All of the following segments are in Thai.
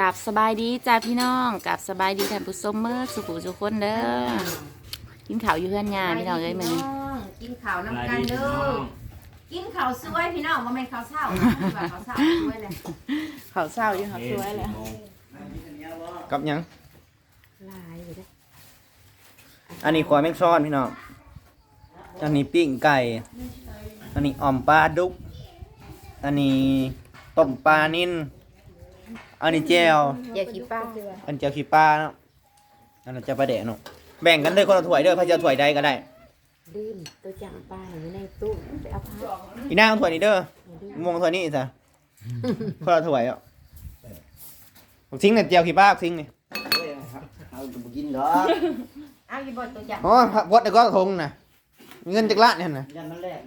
กับสบายดีจ้าพี่น้องกับสบายดีท่านผู้ชมเมื่อสุขุสุขคนเด้อกินข้าวอยู่เพื่อนงานพี่น้องเอ้ยมื้อนี้กินข้าวน้ำกันเด้อกินข้าวสวยพี่น้องว่าไม่นข้าวเช้าว่าข้าวเช้าสวยเลยข้าวเช้าอยู่ข้าวสวยแล้วกับหยังลายอยู่เด้ออันนี้ขวายแมงซ่อนพี่น้องอันนี้ปิ้งไก่อันนี้อ่อมปลาดุก อันนี้ต้มปลานิ่น อันนี้แจ่วอย่าขี้ป้าอันเจียวขี้ปลาเนาะอันนั้นจะปลาแดะเนาะแบ่งกันเด้อคนละถ้วยเด้อใครจะเอาถ้วยใดก็ได้ดื่มตัวจังป้าอยู่ในตู้ไปเอาผ้าอีนางเอาถ้วยนี้เด้อมวงถ้วยนี้จ้ะคนละถ้วยอะบักทิ้งเนี่ยเจียวขี้ปลาบักทิ้งนี่เอาไปกินดอกเอาอยู่บนตัวจังอ๋อวัดเดี๋ยวก็ทงน่ะเงินจากละเนี่ยนะยันมันแรก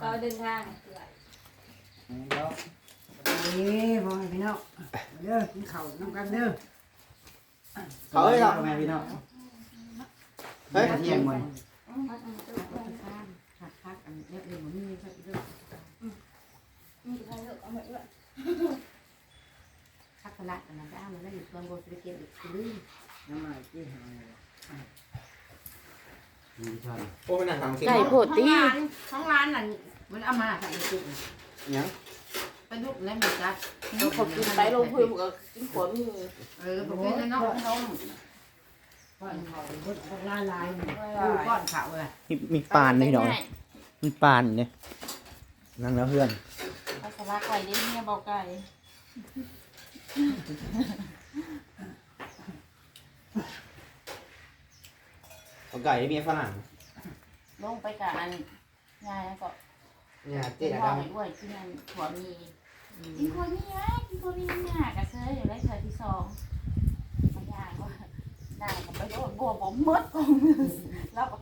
เราเดินทางเดี๋ยวนี่พ่อแม่พี่น้องเด้อกินข้าวน้ำกันเด้อเขาให้เราพ่อแม่พี่น้องเฮ้ยเที่ยงหมดหักพักอันเล็กเลยมันมีสักเรื่องพักพละอันนั้นได้มันได้อยู่ตอนบนสเก็ตอีกลืมน้ำมันที่หาโอ้เป็นหนังทางสิไก่โพดห้องตีร้านห้องร้านนั่นมันเอามาใส่จุกยังไป ดุกแล้วมันจะขอบกินไปลงพื้นก็กินขวมีเออผมเป็นน้องน้องก้อนเขาพุทธลายลายดูก้อนเขาเลยมีมีปานเลยพี่น้องมีปานเนี่ยนั่งแล้วเพื่อนภาษาไก่ได้เมียบอกไก่เอาไก่ได้เมียฝรั่งลงไปกับอันยายก็เนี่ยเป็เจ๊ดพ่อไอ้วยที่นั่นขวมี กินขวมีไงกินขวมีเนี่ยกระเซยอยู่ได้เธอที่สองมันยากว่าหน้าก็ไปโดนบัวผมมดกองแล้วก็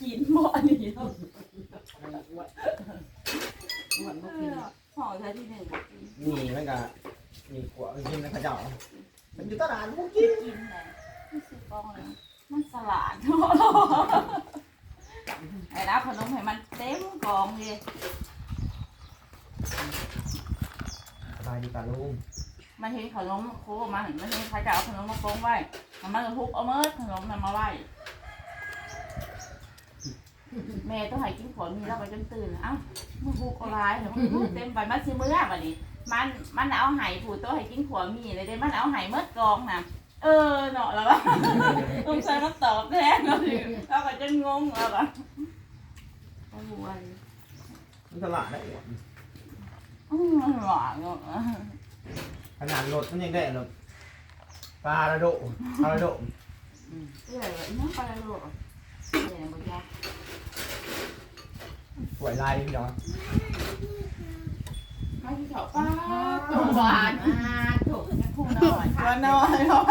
กินหมดอันนี้แล้วหมดบ่กินห่อเธอที่หนึ่งบอกกินำนี่มันก็นี่ขวดกินนะข้าเจ้ามันอยู่ตลาดพวกกินกินเลยไม่ซื้อกองเลยมันสลัดไอ้น้าขนมให้มันเต็มกองเลย สบายดีป่ะลุงมันเห็นขนมโค้งมาเห็นมันเห็นใครจะเอาขนมมาโค้งไว้มันมันก็ทุบเอาเมื่อขนมนั้นมาไว้แม่ต้องให้กินขวมีแล้วไปจนตื่นเอ้ามันทุบเอาร้ายเดี๋ยวมันทุบเต็มไปมันซื้อเมื่อวันนี้มันมันเอาไห้ผูโตให้กินขวมีเลยเด้มันเอาไห้เมื่อกองน่ะเออเนาะแล้วก็ต้องใช้มาตอบแทนเราดิเราก็จะงงแล้วก็โอ้โหอันมันตลาดได้หมดอืมมัน หวานเนาะขนาดรถมันยังได้รถปลาระโดดปลาระโดดเอ้ยน้ำปลาโลกเดี๋ยวบอกยาสวยลายพี่น้องไม่ที่เขาป้าตัวหวานอ่าถูกพุ่งหน่อยตัวน้อยเนาะ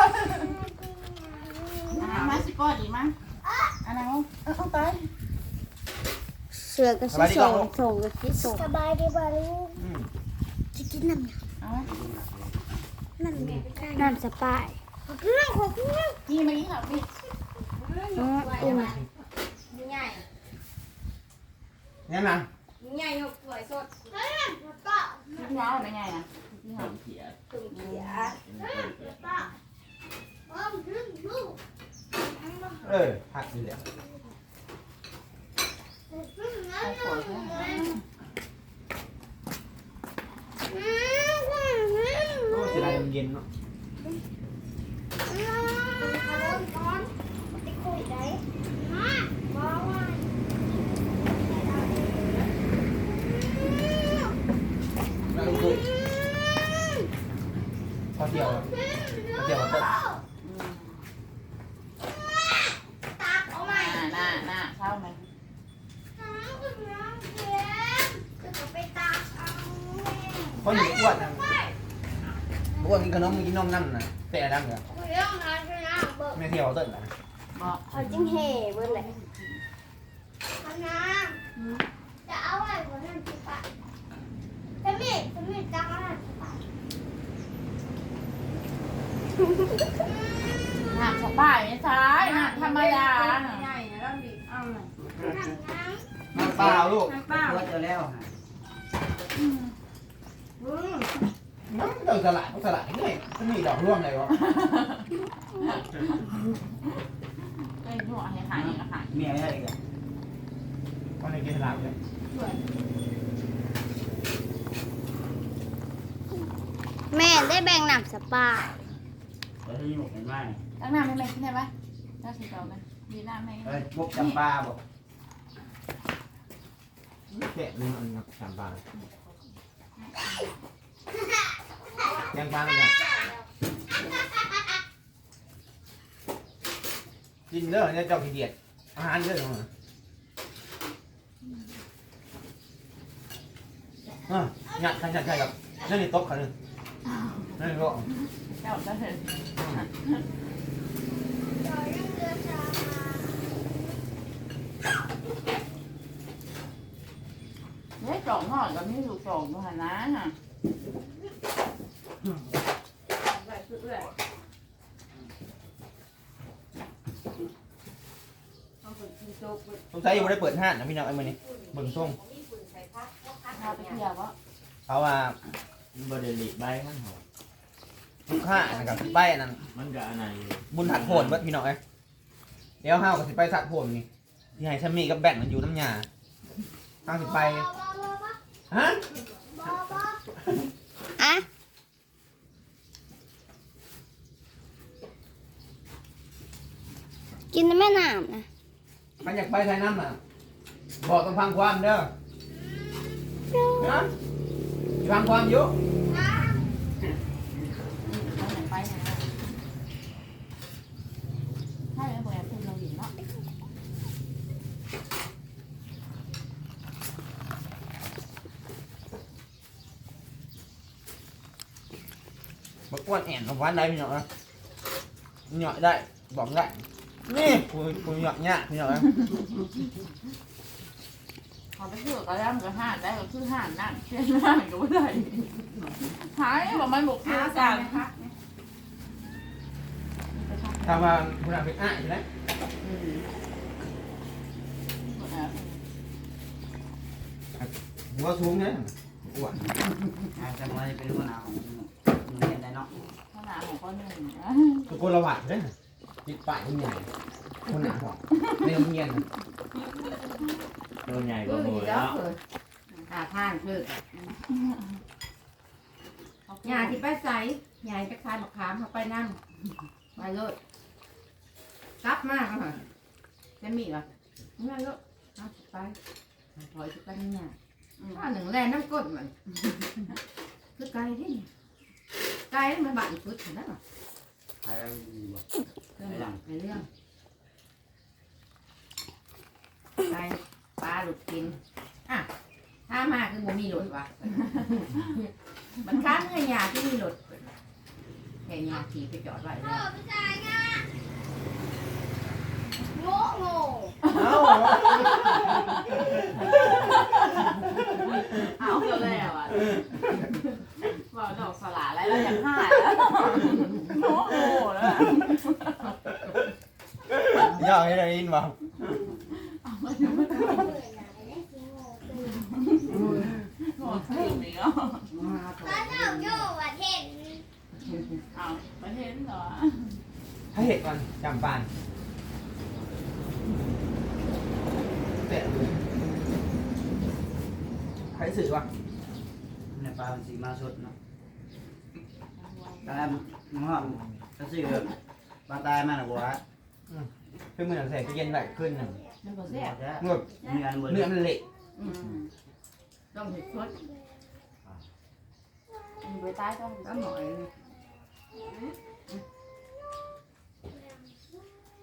มาสิป้อดีมั้งอันนั้นเอาไปเสือก็สิส่งส่งก็สิส่งสบายดีบ่ลูกอืมจะ กินน้ำหยังเอาน้ำน้ำสปายขอกินน้ำขอกินน้นี่มานี่ค่ะพี่ำอ๋ออิ่มใหญ่เนี่ยนะใหญ่หกถ้วยสดพี่น้าเป็นไงอะพี่น้าตุ่มเขียเออผักอยู่แล้วเอาขวดเพื่อนโอ้เสียดายมันเย็นเนาะแล้วก็คือพอเดียวพอเดียวมันก็หน้าหน้าหน้าเช่าไหมคนอยู่อ้วนนะ อ้วนกินขนมกินนมนั่นน่ะแต่ดังเหรอไม่เที่ยวเต้นนะบอกเขาจิ้งเห่เบิ่นแหละจะเอาอะไรบ่นั่นสิปะจะมีจะมีจังอะไรสิปะหน้าของป้าไม่ใช่หน้าธรรมดาใหญ่นะแล้วดิเอาหน่อยน้ำน้น้ำเปล่าลูกน้ำเปล่าเพื่อจะแล้ว อืมเจ้าสลัดเขาสลัดนี่มันมีดอกร่วงอะไรวะเอ้ยหัวให้หายอีกอะหายเมียอะไรกันมันในกินสลัดเลยแม่ได้แบ่งหนักสปาแล้วที่หมกเห็นไหมตั้งหน้าไม่แม่ใช่ไหมน่าสิเก่ากันดีหน้าไม่เฮ้ยพวกจำปาบอกแกะนี่มันนักสามบาท ยังปังกันกินเด้อเนี่ยเจ้าขี้เกียจอาหารเยอะจังเลยอะหยัดใช่ใช่ใช่ครับนั่นนี่ต๊ะเขาหนึ่งนั่นนี่โต๊ะเจ้าก็เห็นเนี่ยสองหอดกับนี่ถูกสองตัวยนะ ฮะไปเรื่อยเอาไปกินโจ๊กไปสงสัยยังไม่ได้เปิดห้างนะพี่น้องไอ้มือนี้เบิ่งส่งพาไปเที่ยววะเขาว่าบริลิใบมันหอมลูกค้านะครับที่ไปอันนั้น มันก็อันไหนบุญถัดโผล่เบิดพี่น้องเอ้ยเดี๋ยวห้าวกับสิไปถัดโผล่นี่ที่ให้ชัมมี่กับแบงค์มันอยู่น้ำยาห้าวสิไปฮะอะ กินแม่น้ำนะมันอยากไปไทยน้ำอะบอกต้องฟังความเด้อนะฟังความอยู่ไปไหนไปไหนใช่แล้วบอกแอบเป็นเราหญิงเนาะบักอ้วนแอนของวันได้พี่น้องนะเหยาะได้บอกได้ นี่กูกูเหยาะเนี่ยพี่น้องนะเขาไปเที่ยวก็แล้วมันก็ห้านได้ก็คือห้านนั่นเช่นห้านก็ไม่ได้หายบอกมันบอกคืออากัจารนย์นะคะถ้าว่าคุณอาเป็นอ้ายใช่ไหมหัวสูงเนี่ยอ้วนอาจจะมาเป็นหัวหน้าของโรงเรียนได้เนาะขนาดของคนหนึ่งนะทุกคนระหว่างเลย ติดป้ายคุณใหญ่คนหนาบอกในโรงเรียนตัวใหญ่กก็ว่าหมูมีแล้แล้ววเกิดหาทางเกิดยาที่ไปใส่ยายไปคายมะขามเขาไปนั่งไปเลยกลับมากค่ะจะมีเหรอไม่เลยเอาไปถอยไปนี่ยถ้าหนึ่งแลน้ำก้นมันคือไกลที่ไกลมันบาดฟุตเห็นไหม ใครบอกเรื่องในเรื่องไกลปลาหลุดกินอะถ้ามาคือบ่มีหลุดวะมันค้างเงินยาที่มีหลุดแค่ยาขี่ไปจอดไว้เลยโง่โง่ เอ้า เอาเท่าแล้วอะบอกดอกสลาแล้วเราอยากห้าแล้วโอ้โหแล้ว ย่อให้ได้ยินบ่ โง่ถึงอีกแล้ว ตอนเราอยู่ประเท ศเอาประเทศเหรอถ้าเหตุก่อนจำปานเตะใครสื่อวะในปลาเป็นสีมาสดเนาะตายมันหอมก็ซื้อปลาตายมาหรอวะ คือมือหนังใส่ก็เย็นไหลขึ้นหนึ่งมันก็แซ่บเมื่อเนื้อมันเนื้อมันเละอืมต้องเห็ดชดมีใบใต้ต้องก็หน่อย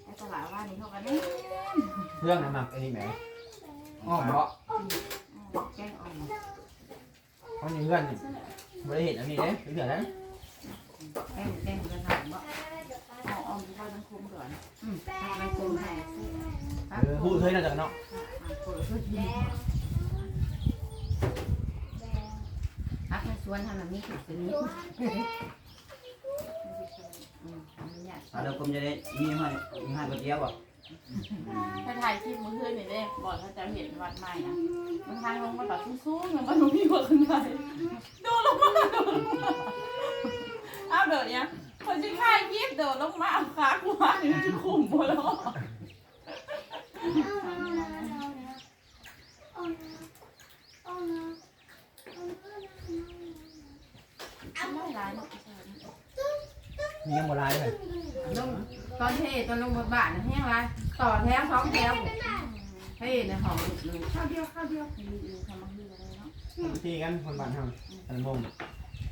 ไอ้สลาว่านี่เขากันนี่เครื่องน้ำหมักไอ้นี่แหมอ้อมเพราะแกงอ่อมเขามีเพื่อนนี่ไม่ได้เห็นอันนี้เด้เถื่อนนะแกงแกงกระถางบ่เองข้าวน้ำคุมก่อนอืมข้าวน้ำคุมให้เออพูดเคยน่าจะเนาะพักในสวนทำแบบนี้ถึงตัวนี้อืมทำมันยากถ้าเราคมจะได้มีให้มีให้ก๋วยเตี๋ยวบ่ถ้าถ่ายคลิปมือคืนนี่เด้บอกเขาจะเห็นวัดใหม่นะมันทางลงมาแบบสูงๆมันมันมีหัวขึ้นไปโดนลงมาโดนลงมาอเนี่ย คนที่ค่ายยิบโดดลงมาเอาขากูมานี่มันจะขุ่มบ่ล้อ Oh no. Oh no. Oh no. Oh no. ไม่ร้ายเนาะมียังบ่ร้ายเลยลงตอนเทตอนลงบนบ้านแห้งไรต่อแถวสองแถวเฮ้ในห้องหนึ่งข้าวเดียวข้าวเดียวมีอยู่ทำมาคืออะไรเนาะวิธีกันคนบ้านเฮาอันงง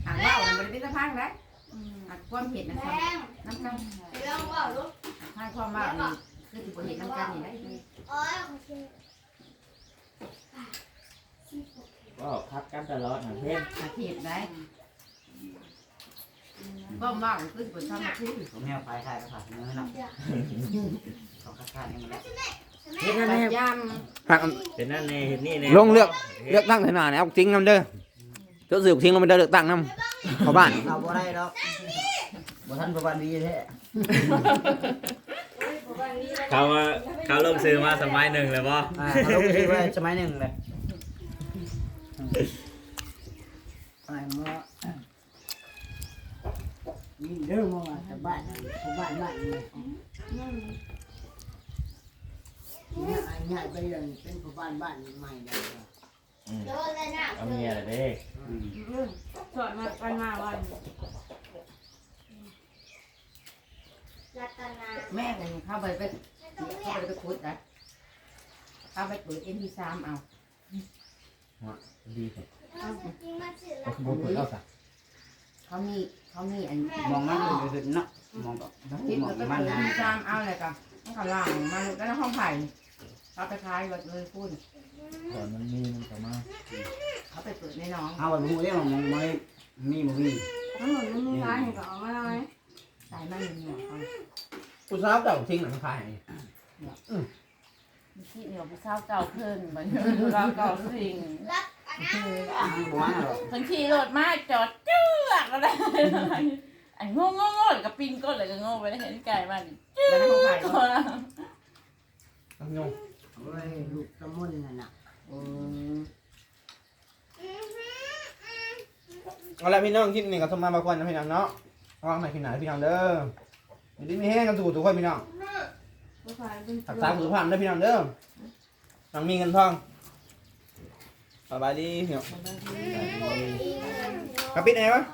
อ่านว่ามันเป็นพิพิธภัณฑ์ได้อืม อ่านความเห็นนะครับ Bang. น้ำกัน Bang vào lúc. ให้ความว่านี่คือที่ผมเห็นน้ำกันนี่ได้ Ôi, không chịu. ก็พักกันตลอดนะเพื่อนอาเทียบได้ก็ว่าคือผลทำมาคือผมแมวไปถ่ายกระถางเนื้อเนาะสองกระถางนี่มันแล้วเห็นอะไรยหักเป็นนั่นเน่เห็นนี่เน่ลงเลือกเลือกตั้งเถอะหนาเนี่ยเอาจริงนำเด้อเจ้าสืบทิ้งลงไปเด้อเลือกตั้งนำ เข้าบ้านเอาบ่ได้ดอกบ่ทันประวันดีแท้เขาว่าเขาลงซื้อมาสมัยหนึ่งเลยป่ะอ่าเขาลงชื่อไว้สมัยหนึ่งเลยไอ้เมื่อนี่เด้อมาว่าแต่บ้านชาวบ้านบ้านนี่เนี่ยไอ้เนี่ยไปเรียนเป็นผู้บ้านบ้านใหม่แล้ว Vô lên nào. เอาเมียเลยเด้ สอนมาไปมาวัน Là tà nà. ำแม่กันเข้าไปไปเข้าไปไปคุดนะเข้าไปเปิดเอ็นพีสามเอาดีสุด Nó sẽ kiếm mà chịu ก็ là คือบุกเอาซะเขามีเขามีอันมองมันเลยคือเนาะมองก็คิดมองแล้วก็มันเปิดนะเอ็นพีสามเอาอะไรกันมันเขาล่างมาแล้วห้องไผ่เขาไปขายรถเลยพูดก่อนมันมีมันก็มา เขาไปเปิดในน้องเอาไว้หมูเด้มองมองมีบ่มีทั้งหมดมันมีร้านก็เอามาเลยสายมันเหนียวเขาผู้สาวเจ้าทิ้งหลังคายมีที่เหนียวผู้สาวเก่าเพิ่นบัดนี้ผู้สาวเก่าสิ่ง lắc à nà. บ่ว่าหรอกทั้งขี่รถมาจอดจื้อก็ได้ไอ้โง่โง่โง่กับปินก้นเลยก็โง่ไปได้เห็นไก่มันแล้วห้องไผ่ก็ละต้องยง โอ้ยลูกตะมุนนั่นน่ะ เอาละพี่น้องคลิปนี้ก็สมมาบางคนนะพี่น้องเนาะวางใหม่พี่หนาพี่น้องเด้ออยู่ดีมีแห้งกันถูกทุกคนพี่น้องผู้ชายเป็นรักษาสุขภาพนะพี่น้องเด้อน้องมีเงินทองสบายดีพี่น้องกระปิดไหนวะ Ôi,